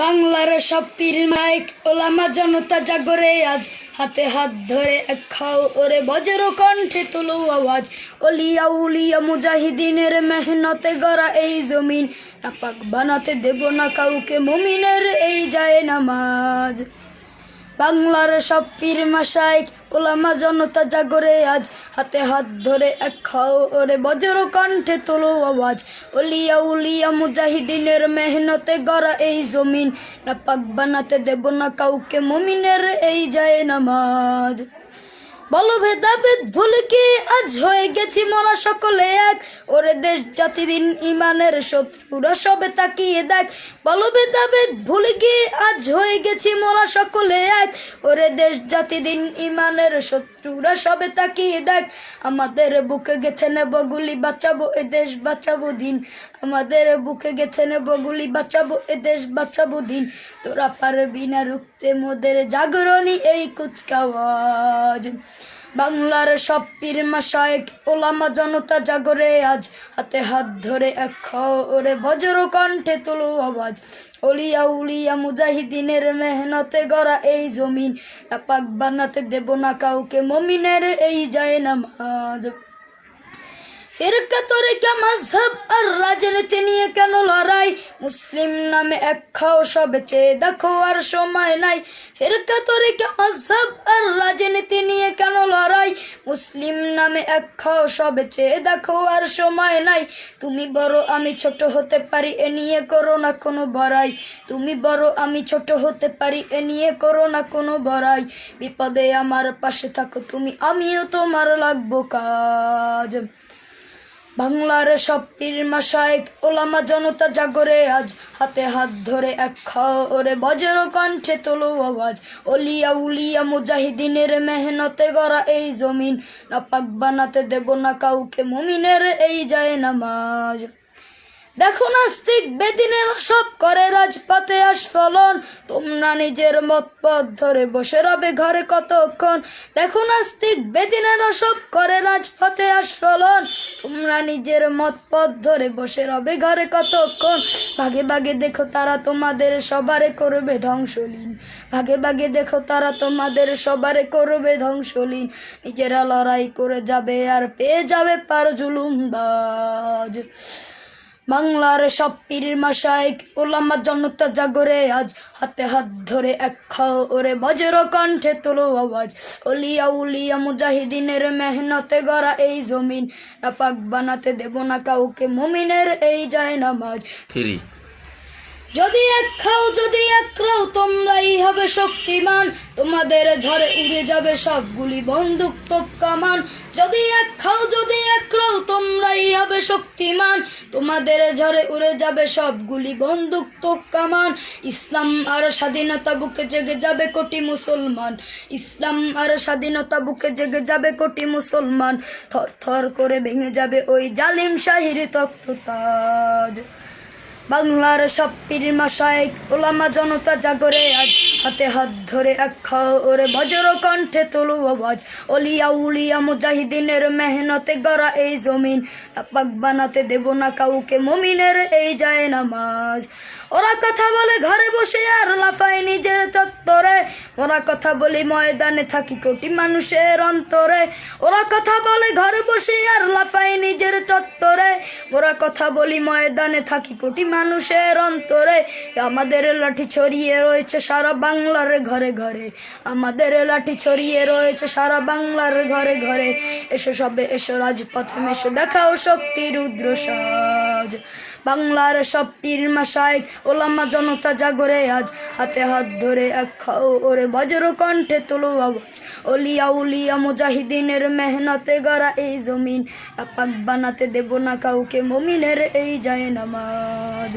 বাংলার সব পীর মাইক, ওলামা জনতা জাগরে আজ। হাতে হাত ধরে এক খাও ওরে বজর কণ্ঠে তুলো আওয়াজ। অলিয়া উলিয়া মুজাহিদিনের মেহনতে গড়া এই জমিন। নাপাক বানাতে দেব না কাউকে মুমিনের এই যায় নামাজ। বাংলার সব পীর মাসাইক ওলামা জনতা জাগরে আজ। হাতে হাত ধরে এক খাও ওরে বজ্র কণ্ঠে তোলো আওয়াজ। ওলিয়া উলিয়া মুজাহিদিনের মেহনতে গড়া এই জমিন। না পাক বানাতে দেব না কাউকে মমিনের এই যায় নামাজ। বলো ভেদাভেদ ভুল কি? আজ হয়ে গেছি মরা সকলে এক। ওরে দেশ জাতি দিন ইমানের শত্রুরা সবে তাকিয়ে দেখ। বলো ভেদাভেদ ভুল কি? আজ হয়ে গেছি মরা সকলে এক। ওরে দেশ জাতি দিন ইমানের শত্রুরা সবে তাকিয়ে দেখ। আমাদের বুকে গেথে নেব, গুলি বাঁচাবো, এ দেশ বাঁচাবো দিন। আমাদের বুকে গেছে নেব গুলি বাঁচাবো এ দেশ, বাঁচাবো দিন। তোরা পারবি না রুখতে মোদের জাগরণী এই কুচকাওয়াজ। বাংলার সব পীর মাসায়েক ওলামা জনতা জাগরে আজ। হাতে হাত ধরে এক ওরে বজ্র কণ্ঠে তুলো আওয়াজ। অলিয়া উলিয়া মুজাহিদিনের মেহনতে গড়া এই জমিন। নাপাক বানাতে দেব না কাউকে, মমিনের এই যায় নামাজ। ফিরকা তরিকা মাঝহব আর রাজনীতি নিয়ে কেন লড়াই? মুসলিম নামে এক খাও সবে চেয়ে দেখো আর সময় নাই। ফিরকা তরিকা মাঝহব আর রাজনীতি নিয়ে কেন লড়াই? মুসলিম নামে এক খাও সবে চেয়ে দেখো আর সময় নাই। তুমি বড় আমি ছোট হতে পারি, এ নিয়ে করো না কোনো বড়াই। তুমি বড় আমি ছোট হতে পারি, এ নিয়ে করো না কোনো বড়াই। বিপদে আমার পাশে থাকো তুমি, আমিও তোমার লাগবো কাজ। বাংলার সব পীর মাসায়েক ওলামা জনতা জাগরে আজ। হাতে হাত ধরে এক খরে বজ্র কণ্ঠে তোলো আওয়াজ। অলিয়া উলিয়া মুজাহিদিনের মেহনতে গড়া এই জমিন। না পাক বানাতে দেব না কাউকে মুমিনের এই যায় নামাজ। দেখো নাস্তিক, বেদিনের সব করে রাজপথে আস্ফলন। তোমরা নিজের মত পথ ধরে বসে রবে ঘরে কতক্ষণ। দেখো নাস্তিক, বেদিনের সব করে রাজপথে আস্ফলন। তোমরা নিজের মত পথ ধরে বসে রবে ঘরে কতক্ষণ। ভাগে ভাগে দেখো তারা তোমাদের সবারে করবে ধ্বংসলীন। ভাগে ভাগে দেখো তারা তোমাদের সবারে করবে ধ্বংসলীন। নিজেরা লড়াই করে যাবে আর পেয়ে যাবে পার জুলুমবাজ। বাংলার সব পীর মাসাইক ওলামা জনতা জাগরে আজ। হাতে হাত ধরে এক খাও ওরে বজ্র কণ্ঠে তোলো আওয়াজ। অলিয়া উলিয়া মুজাহিদিনের মেহনতে গড়া এই জমিন। নাপাক বানাতে দেব না কাউকে মুমিনের এই যায় নামাজ। থ্রি। যদি এক খাও, যদি এক খাও তোমরাই হবে শক্তিমান। তোমাদের ঝড়ে উড়ে যাবে সবগুলি বন্দুক তোপ কামান যদি এক খাও, যদি এক খাও তোমরাই হবে শক্তিমান। তোমাদের ঝড়ে উড়ে যাবে সবগুলি বন্দুক তোপ কামান ইসলাম আর স্বাধীনতা বুকে জেগে যাবে কোটি মুসলমান। ইসলাম আর স্বাধীনতা বুকে জেগে যাবে কোটি মুসলমান। থর থর করে ভেঙে যাবে ওই জালিম শাহির তক্ত বাংলার সব পীর মশাইক ওলামা জনতা জাগরে আজ। হাতে হাত ধরে খাও ওরে বজর কণ্ঠে তোলো আওয়াজ অলিয়া উলিয়া মুজাহিদিনের মেহনতে গড়া এই জমিন। নাপাক বানাতে দেব না কাউকে মমিনের এই যায় নামাজ। ওরা কথা বলে ঘরে বসে আর লাফায় নিজের চত্বরে। ওরা কথা বলে ময়দানে থাকি কোটি মানুষের অন্তরে। ওরা কথা বলে ঘরে বসে আর লাফায় নিজের চত্বরে। ওরা কথা বলি ময়দানে থাকি কোটি মানুষের অন্তরে। আমাদের লাঠি ছড়িয়ে রয়েছে সারা বাংলার ঘরে ঘরে। আমাদের লাঠি ছড়িয়ে রয়েছে সারা বাংলার ঘরে ঘরে। এসো সবে এসো রাজপথে মেশো দেখাও শক্তি রুদ্র সাজ। বাংলার সব পীর মাসায় ওলামা জনতা জাগরে আজ, হাতে হাত ধরে এক খাও ওরে বজ্র কণ্ঠে তোলো আওয়াজ। অলিয়া উলিয়া মুজাহিদিনের মেহনতে গড়া এই জমিন পাক বানাতে দেব না কাউকে মমিনের এই যায় নামাজ।